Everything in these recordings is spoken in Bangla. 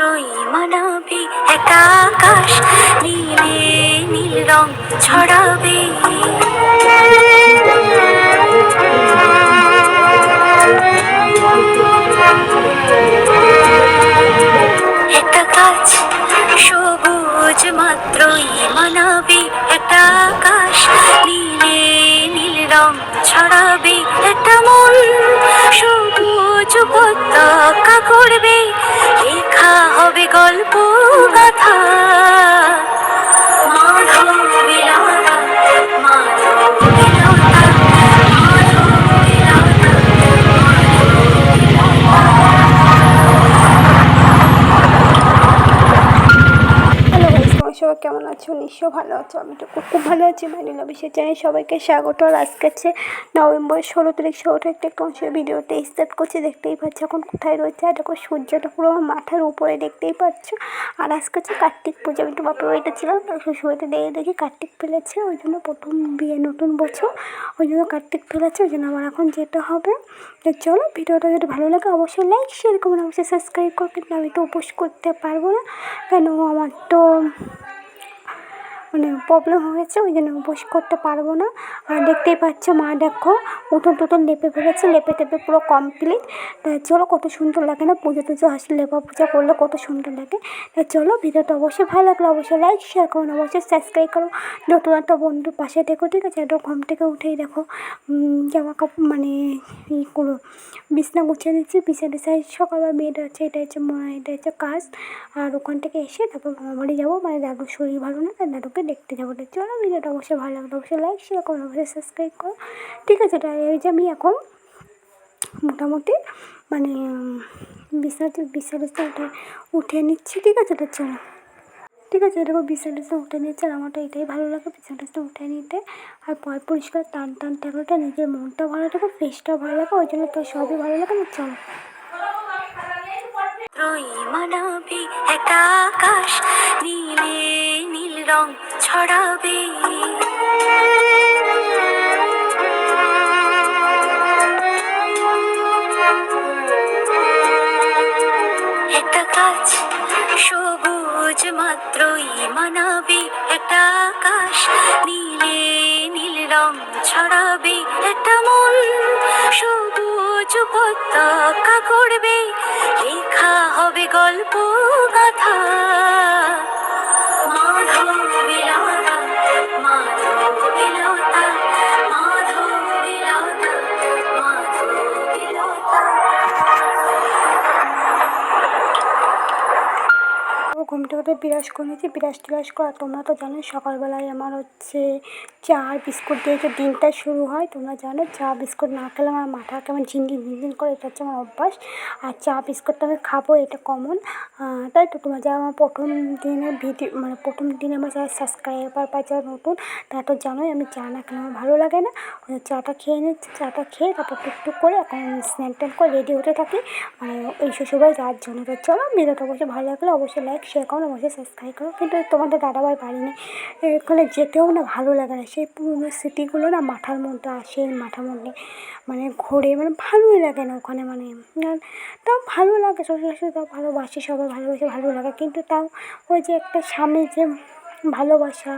রই মানাবে একা আকাশ, নীলে নীল রং ছড়াবে। একটা গাছ সবুজ মাত্রই মানাবে একটা আকাশ, নীলে নীল রং ছড়াবে। একটা মন সবুজ পতাকা করবে ভালো আছো? আমি তো খুব ভালো আছি মাইনি অফিসে জানাই সবাইকে স্বাগত। আর আজকে হচ্ছে নভেম্বর ষোলো তারিখ ষোলো একটা অংশের ভিডিওতে স্টার্ট করছি। দেখতেই পাচ্ছ এখন কোথায় রয়েছে। আর দেখো, সূর্যটা পুরো মাথার উপরে দেখতেই পাচ্ছ। আর আজকে হচ্ছে কার্তিক পুজো। আমি তো বাপের বাড়িতে ছিলাম শ্বশুরবাড়িতে দেখে দেখি কার্তিক ফেলেছে। ওই জন্য প্রথম বিয়ে নতুন বছর। ওই জন্য কার্তিক ফেলেছে। ওই জন্য আমার এখন যেতে হবে। চলো, ভিডিওটা যদি ভালো লাগে অবশ্যই লাইক শেয়ার করবেন অবশ্যই সাবস্ক্রাইব করো। কিন্তু আমি তো উপোস করতে পারব না। কেন? আমার তো মানে প্রবলেম হয়েছে, ওই জন্য উপোস করতে পারব না। আর দেখতেই পাচ্ছ মা দেখো, উঠোন টুটন লেপে ফেলেছে, লেপে টেপে পুরো কমপ্লিট তা চলো কত সুন্দর লাগে না, পুজো টুজো আসলে লেপা পূজা করলে কত সুন্দর লাগে। তা চলো ভিডিওটা অবশ্যই ভালো লাগলে অবশ্যই লাইক শেয়ার করুন অবশ্যই সাবস্ক্রাইব করো। নতুন একটা বন্ধুর পাশে দেখো, ঠিক আছে? একটু ঘুম থেকে উঠেই দেখো জামা কাপড় মানে ই করো বিছনা গুছিয়ে দিচ্ছি, বিছানা টিছানা সকালবেলা মেয়েটা আছে এটা হচ্ছে মা এটা হচ্ছে কাজ। আর ওখান থেকে এসে তারপর মামা বাড়ি যাব মানে দাদুর শরীর ভালো না, তাই দাদুকে দেখতে যাব তো চলো ভিডিওটা অবশ্যই ভালো লাগল অবশ্যই লাইক শেয়ার করো অবশ্যই সাবস্ক্রাইব করো। ঠিক আছে তাই এই যে আমি এখন মোটামুটি মানে বিছানা বিছানা উঠে উঠে নিচ্ছি, ঠিক আছে? তো চলো। ঠিক আছে, এরকম বিছানাটা উঠে নিচ্ছে আর আমারটা এটাই ভালো লাগে বিছানাটা উঠে নিতে। আর পয় পরিষ্কার টান টান থাকলেটা নিজের মনটা ভালো থাকে ফেসটাও ভালো লাগে, ওই জন্য তো সবই ভালো লাগে না চলো। রই মানাবে একা আকাশ, নীলে নীল রং। ছড়াবে। একটা গাছ সবুজ মাত্রই মানাবে, একটা আকাশ নীলে নীল রং ছড়াবে, একটা মন সবুজ পতাকা করবে লেখা হবে গল্প গাথা। ও ঘুম থেকে উঠে করে নিয়েছি, বিরাজ টিরাজ করা। তোমরা তো জানো সকালবেলায় আমার হচ্ছে চা আর বিস্কুট দিয়ে যে দিনটা শুরু হয়, তোমরা জানো চা, বিস্কুট না খেলে আমার মাথা কেমন ঝিনঝিন ঝিনঝিন করে, এটা হচ্ছে আমার অভ্যাস। আর চা, বিস্কুটটা আমি খাব, এটা কমন তাই তো তোমরা যারা আমার প্রথম দিনের ভিডিও মানে প্রথম দিনে আমার যারা সাবস্ক্রাইবার বা যারা নতুন, তারা তো জানোই আমি চা না খেলে আমার ভালো লাগে না। চাটা খেয়ে নিচ্ছি চাটা খেয়ে তারপর টুকটুক করে এখন স্ন্যাক ট্যান করে রেডি হতে থাকি। মানে এই শ্বশুরবাড়ি যাওয়ার জন্য। তো চলো, ভিডিওটা অবশ্যই ভালো লাগলে অবশ্যই লাইক শেয়ার করো অবশ্যই সাবস্ক্রাইব করো, কিন্তু তোমাদের দাদাভাই বাড়ি নেই এখানে যেতেও না ভালো লাগে না। সেই পুরনো স্মৃতিগুলো না মাথার মধ্যে আসে, মাথার মধ্যে মানে ঘোরে মানে ভালোই লাগে না ওখানে মানে। তাও ভালো লাগে শ্বশুর শাশুড়ি তাও ভালোবাসি, সবাই ভালোবাসে ভালো লাগে, কিন্তু তাও ওই যে একটা স্বামীর যে ভালোবাসা,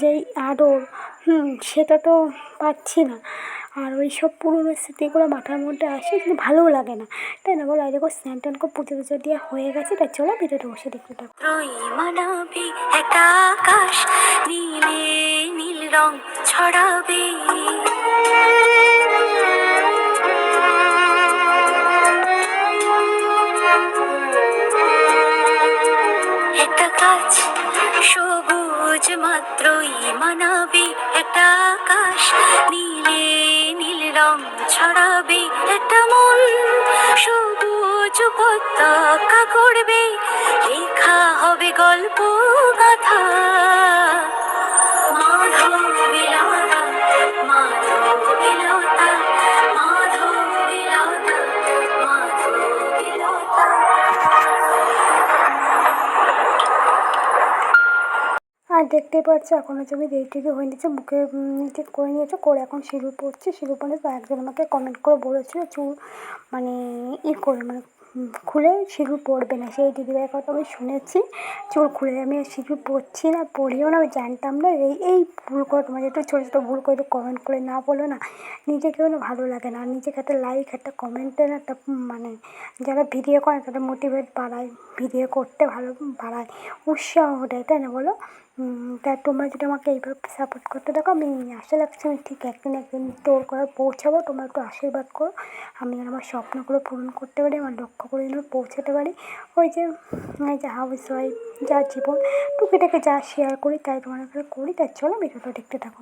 যেই আদর হুম, সেটা তো পাচ্ছি না। আর ওই সব পুরনো স্মৃতিগুলো মাথার মধ্যে আসে, কিন্তু ভালোও লাগে না। তাই না? বলো, এই দেখো, স্নান টান করে পুজো টুজো দিয়ে হয়ে গেছে। তাই চলো ভিডিওটা বসে দেখতে থাকো। আকাশ, নীলে নীল রং ছড়াবে। একটা গাছ সবুজ মাত্রই মানাবে। একটা আকাশ, নীলে নীল রং ছড়াবে একটা মন। সবুজ পতাকা করবে লেখা হবে গল্প গাথা। আর দেখতেই পাচ্ছ, এখন হচ্ছে আমি রেডি টেডি হয়ে নিচ্ছে মুখে নিচে করে নিয়েছে, করে এখন সিঁদুর পড়ছে পরে তো একজন আমাকে কমেন্ট করে বলেছিল, চুল মানে ই করে মানে খুলে সিঁদুর পড়বে না। সেই দিদিভাইয়ের কথা আমি শুনেছি, চুল খুলে, আমি সিঁদুর পরছি না পরিও না, আমি জানতাম না, এই এই ভুল করে তোমার একটু ছোটো ছোটো ভুল করে কমেন্ট করে না বলো না নিজেকেও না ভালো লাগে না নিজেকে একটা লাইক একটা কমেন্টের একটা মানে যারা ভিডিও করে তাদের মোটিভেট বাড়ায় ভিডিও করতে ভালো, বাড়ায়, উৎসাহ দেয়, তাই না বলো? তা তোমরা যদি আমাকে এইভাবে সাপোর্ট করতে, দেখো আমি আশা রাখছি আমি ঠিক একদিন একদিন তোর করে পৌঁছাবো, তোমরা একটু আশীর্বাদ করো। আমি যেন আমার স্বপ্নগুলো পূরণ করতে পারি, আমার লক্ষ্যগুলো যেন পৌঁছাতে পারি। ওই যে যে হাউস ওয়াইফ যা জীবন, টুকিটাকে যা শেয়ার করি, তাই তোমার করি, তাই চলো ভিডিওটা দেখতে থাকো।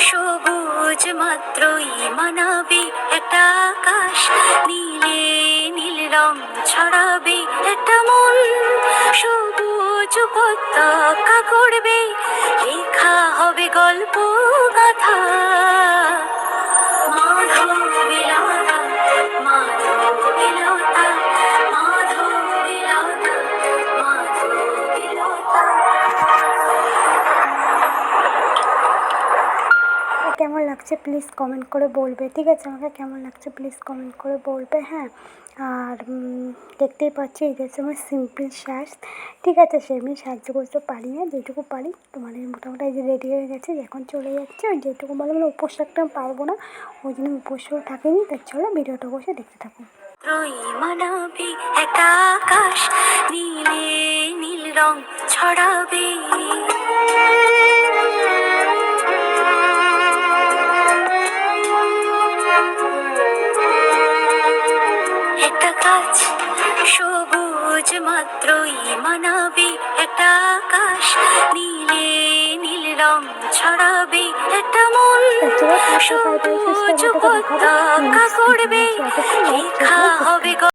সবুজ মাত্রই মানাবে একটা আকাশ। নীলে নীল রং ছড়াবে একটা মন। সবুজ উপত্যকা করবে লেখা হবে গল্প গাথা। কেমন লাগছে প্লিজ কমেন্ট করে বলবে, ঠিক আছে? আমাকে কেমন লাগছে প্লিজ কমেন্ট করে বলবে হ্যাঁ? আর দেখতেই পাচ্ছি হচ্ছে আমার সিম্পল শ্বাস ঠিক আছে? সে আমি সাহায্য করতে পারি না যেটুকু পারি এই মোটামুটি এই যে রেডি হয়ে গেছে এখন চলে যাচ্ছে। ওই যেটুকু বলে মানে উপোস রাখতে আমি পারব না। ওই জন্য উপোসও থাকিনি, তাই চলো ভিডিওটা বসে দেখতে থাকুন একটা আকাশ, নীলে নীল রং ছড়াবে। গাছ সবুজ মাত্রই মানাবে একটা আকাশ। নীলে নীল রং ছড়াবে একটা মন। সবুজ পতাকা করবে লেখা